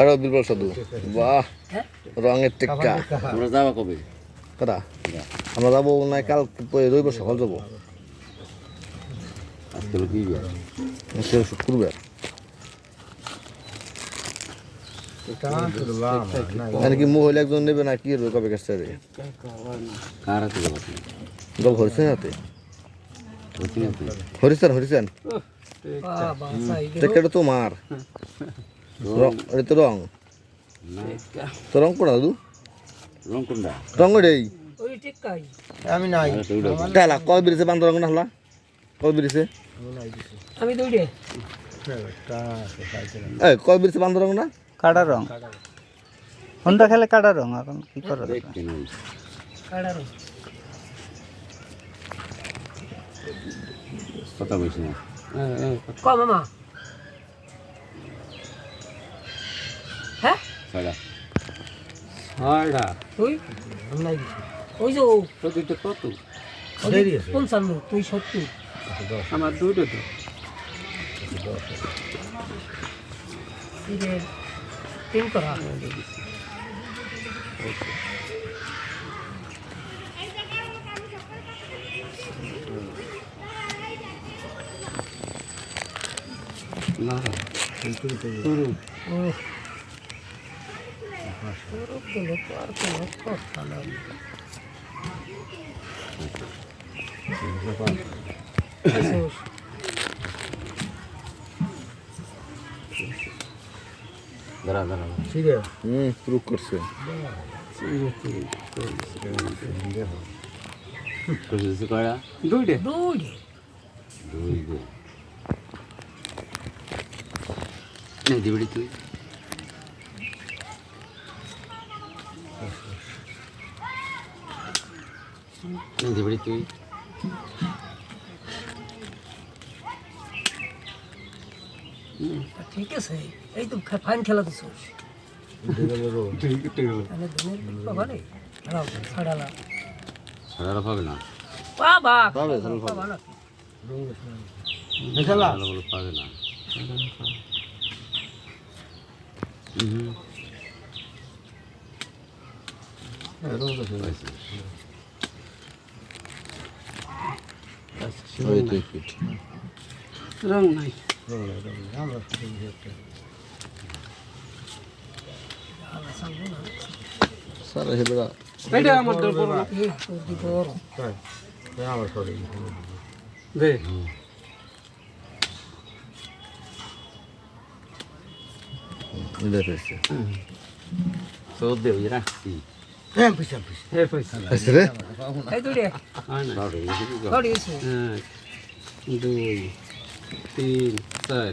কারও বিরবল সাধু বাহ হ্যাঁ? রঙের টেক্কা। আমরা যাওয়া কবে? কথা আমরা যাব না কাল রবিবার সকাল যাব। আজকে কি শুক্রবার। মানে কি একজন নেবে না কি কবে কাছে হরিসেন হাতে? হরিসেন হরিসেন। টেক্কাটা তোমার রং এটা তো রং। তো রং কোনা দাদু? রং কোনটা? রং টিকাই আমি নাই। ডালা কয় বেরিয়েছে বান্ধব রং না হলা? কয় বেরিয়েছে? আমি দৌড়ে এই কয় বেরিয়েছে বান্ধব রং না কাটা রং। কোনটা খেলে কাটা রং এখন কি করা ওই। কাড়ারো কথা বলছি না। ক মামা? হ্যাঁ? ছয়টা। তুই? ওই যে কত? ওই যে পঞ্চান্ন তুই সত্তর। আমার দুইটা তো। তিন করা। না ও ওরকম গেলে তো আর কোনো কথা নাই? দাঁড়া দাঁড়া হুম প্রুভ করছে কইছিস কয়টা দুইটা দুইটা নেই দিবি তুই দিবি তুই ঠিক আছে। এই তো ফাইন খেলা সারা পাবে না? বাবা পাবে, পাবে। না পাবে না। হুম। ওই দুই ফিট রং নাই। স্যার হেবেরা এটা আমার দর বড় না। এই বড় আমার সরি দে এটা ফেসছে তো দে ওই রাখছি। হ্যাঁ হয় এক দুই তিন চার।